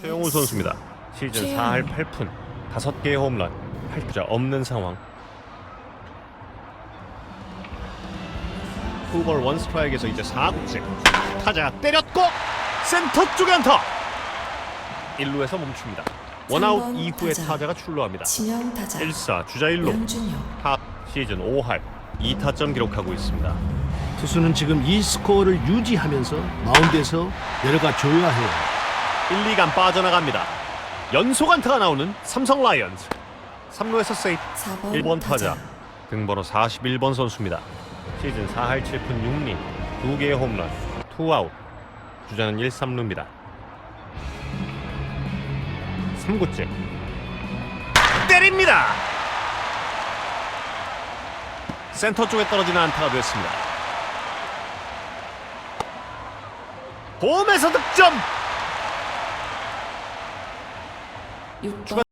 최영우 선수입니다. 시즌 최영우. 4할 8푼 5개의 홈런 8자 없는 상황. 투볼 원 스트라이크에서 이제 4구째 타자 때렸고 센터 쪽에 안타 1루에서 멈춥니다. 원아웃 이후에 타자. 타자가 출루합니다. 진영 타자 1사 주자 1루 양준혁 타 시즌 5할 2타점 기록하고 있습니다. 투수는 지금 이 스코어를 유지하면서 마운드에서 내려가 줘야 해요. 1, 2간 빠져나갑니다. 연속 안타가 나오는 삼성 라이언즈 3루에서 세이프 4번 1번 타자 등번호 41번 선수입니다. 시즌 4할 7푼 6리 2개의 홈런 투아웃 주자는 1, 3루입니다. 3구째 때립니다. 센터 쪽에 떨어지는 안타가 됐습니다. 홈에서 득점 6번 추가